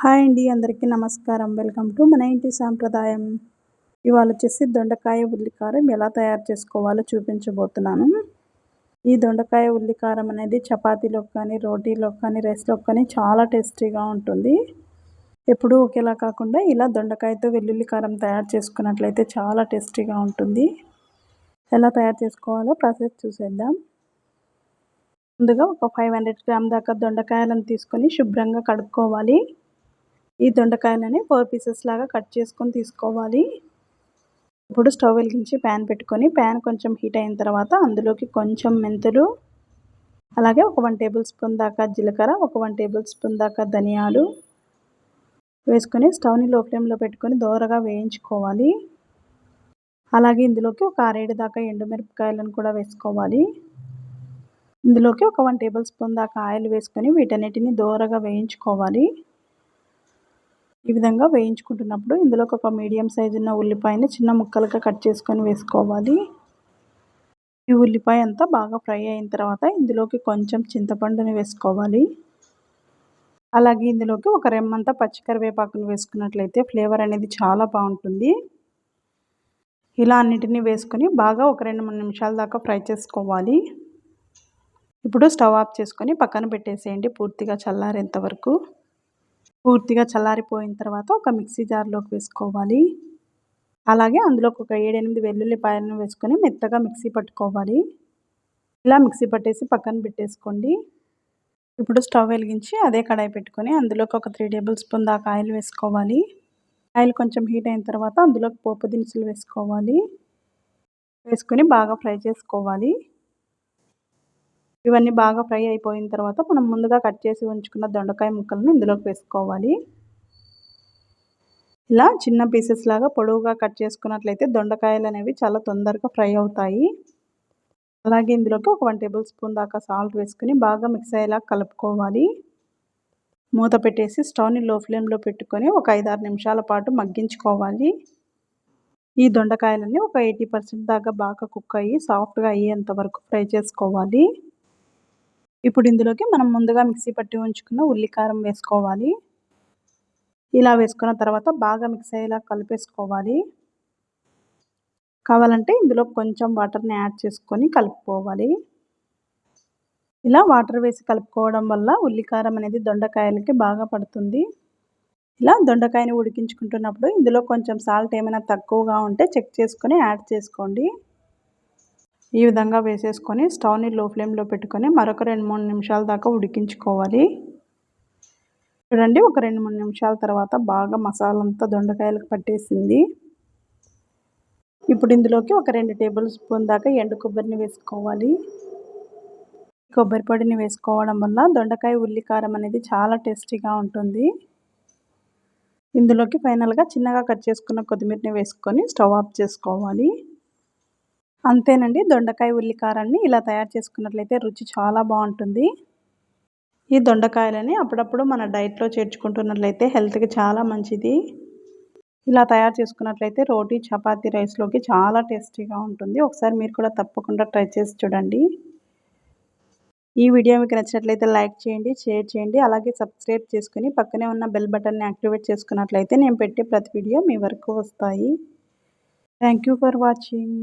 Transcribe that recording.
Hi అండి అందరికీ నమస్కారం. వెల్కమ్ టు మన ఇంటి సాంప్రదాయం. ఇవాళ వచ్చేసి దొండకాయ ఉల్లికారం ఎలా తయారు చేసుకోవాలో చూపించబోతున్నాను. ఈ దొండకాయ ఉల్లికారం అనేది చపాతీలోకి కానీ రోటీలో కానీ రైస్లో కానీ చాలా టేస్టీగా ఉంటుంది. ఎప్పుడూ ఒకేలా కాకుండా ఇలా దొండకాయతో వెల్లుల్లి కారం తయారు చేసుకున్నట్లయితే చాలా టేస్టీగా ఉంటుంది. ఎలా తయారు చేసుకోవాలో ప్రాసెస్ చూసేద్దాం. ముందుగా ఒక ఫైవ్ హండ్రెడ్ గ్రామ్ దాకా దొండకాయలను తీసుకొని శుభ్రంగా కడుక్కోవాలి. ఈ దొండకాయలని ఫోర్ పీసెస్ లాగా కట్ చేసుకొని తీసుకోవాలి. ఇప్పుడు స్టవ్ వెలిగించి ప్యాన్ పెట్టుకొని ప్యాన్ కొంచెం హీట్ అయిన తర్వాత అందులోకి కొంచెం మెంతులు అలాగే ఒక వన్ టేబుల్ స్పూన్ దాకా జీలకర్ర ఒక వన్ టేబుల్ స్పూన్ దాకా ధనియాలు వేసుకొని స్టవ్ని లో ఫ్లేమ్లో పెట్టుకొని దోరగా వేయించుకోవాలి. అలాగే ఇందులోకి ఒక ఆరేడు దాకా ఎండుమిరపకాయలను కూడా వేసుకోవాలి. ఇందులోకి ఒక వన్ టేబుల్ స్పూన్ దాకా ఆయిల్ వేసుకొని వీటన్నిటిని దోరగా వేయించుకోవాలి. ఈ విధంగా వేయించుకుంటున్నప్పుడు ఇందులోకి ఒక మీడియం సైజు ఉన్న ఉల్లిపాయని చిన్న ముక్కలుగా కట్ చేసుకొని వేసుకోవాలి. ఈ ఉల్లిపాయ అంతా బాగా ఫ్రై అయిన తర్వాత ఇందులోకి కొంచెం చింతపండుని వేసుకోవాలి. అలాగే ఇందులోకి ఒక రెమ్మంతా పచ్చికరివేపాకును వేసుకున్నట్లయితే ఫ్లేవర్ అనేది చాలా బాగుంటుంది. ఇలా అన్నిటినీ వేసుకొని బాగా ఒక రెండు మూడు నిమిషాల దాకా ఫ్రై చేసుకోవాలి. ఇప్పుడు స్టవ్ ఆఫ్ చేసుకొని పక్కన పెట్టేసేయండి పూర్తిగా చల్లారేంత వరకు. పూర్తిగా చల్లారిపోయిన తర్వాత ఒక మిక్సీ జార్లోకి వేసుకోవాలి. అలాగే అందులోకి ఒక ఏడెనిమిది వెల్లుల్లిపాయలను వేసుకొని మెత్తగా మిక్సీ పట్టుకోవాలి. ఇలా మిక్సీ పట్టేసి పక్కన పెట్టేసుకోండి. ఇప్పుడు స్టవ్ వెలిగించి అదే కడాయి పెట్టుకొని అందులోకి ఒక త్రీ టేబుల్ స్పూన్ దాకా ఆయిల్ వేసుకోవాలి. ఆయిల్ కొంచెం హీట్ అయిన తర్వాత అందులోకి పోపు దినుసులు వేసుకోవాలి. వేసుకొని బాగా ఫ్రై చేసుకోవాలి. ఇవన్నీ బాగా ఫ్రై అయిపోయిన తర్వాత మనం ముందుగా కట్ చేసి ఉంచుకున్న దొండకాయ ముక్కలను ఇందులోకి వేసుకోవాలి. ఇలా చిన్న పీసెస్ లాగా పొడవుగా కట్ చేసుకున్నట్లయితే దొండకాయలు అనేవి చాలా తొందరగా ఫ్రై అవుతాయి. అలాగే ఇందులోకి ఒక వన్ టేబుల్ స్పూన్ దాకా సాల్ట్ వేసుకుని బాగా మిక్స్ అయ్యేలా కలుపుకోవాలి. మూత పెట్టేసి స్టవ్ని లో ఫ్లేమ్లో పెట్టుకొని ఒక ఐదారు నిమిషాల పాటు మగ్గించుకోవాలి. ఈ దొండకాయలన్నీ ఒక ఎయిటీ పర్సెంట్ దాకా బాగా కుక్ అయ్యి సాఫ్ట్గా అయ్యేంత వరకు ఫ్రై చేసుకోవాలి. ఇప్పుడు ఇందులోకి మనం ముందుగా మిక్సీ పట్టి ఉంచుకున్న ఉల్లికారం వేసుకోవాలి. ఇలా వేసుకున్న తర్వాత బాగా మిక్స్ అయ్యేలా కలిపేసుకోవాలి. కావాలంటే ఇందులో కొంచెం వాటర్ని యాడ్ చేసుకొని కలుపుకోవాలి. ఇలా వాటర్ వేసి కలుపుకోవడం వల్ల ఉల్లికారం అనేది దొండకాయలకి బాగా పడుతుంది. ఇలా దొండకాయని ఉడికించుకుంటున్నప్పుడు ఇందులో కొంచెం సాల్ట్ ఏమైనా తక్కువగా ఉంటే చెక్ చేసుకొని యాడ్ చేసుకోండి. ఈ విధంగా వేసేసుకొని స్టవ్ని లో ఫ్లేమ్లో పెట్టుకొని మరొక రెండు మూడు నిమిషాల దాకా ఉడికించుకోవాలి. చూడండి ఒక రెండు మూడు నిమిషాల తర్వాత బాగా మసాలా అంతా దొండకాయలకు పట్టేసింది. ఇప్పుడు ఇందులోకి ఒక రెండు టేబుల్ స్పూన్ దాకా ఎండు కొబ్బరిని వేసుకోవాలి. కొబ్బరి పొడిని వేసుకోవడం వల్ల దొండకాయ ఉల్లికారం అనేది చాలా టేస్టీగా ఉంటుంది. ఇందులోకి ఫైనల్గా చిన్నగా కట్ చేసుకున్న కొత్తిమీరని వేసుకొని స్టవ్ ఆఫ్ చేసుకోవాలి. అంతేనండి. దొండకాయ ఉల్లికారాన్ని ఇలా తయారు చేసుకున్నట్లయితే రుచి చాలా బాగుంటుంది. ఈ దొండకాయలని అప్పుడప్పుడు మన డైట్లో చేర్చుకుంటున్నట్లయితే హెల్త్కి చాలా మంచిది. ఇలా తయారు చేసుకున్నట్లయితే రోటీ చపాతీ రైస్లోకి చాలా టేస్టీగా ఉంటుంది. ఒకసారి మీరు కూడా తప్పకుండా ట్రై చేసి చూడండి. ఈ వీడియో మీకు నచ్చినట్లయితే లైక్ చేయండి షేర్ చేయండి. అలాగే సబ్స్క్రైబ్ చేసుకుని పక్కనే ఉన్న బెల్ బటన్ని యాక్టివేట్ చేసుకున్నట్లయితే నేను పెట్టే ప్రతి వీడియో మీ వరకు వస్తాయి. Thank for watching.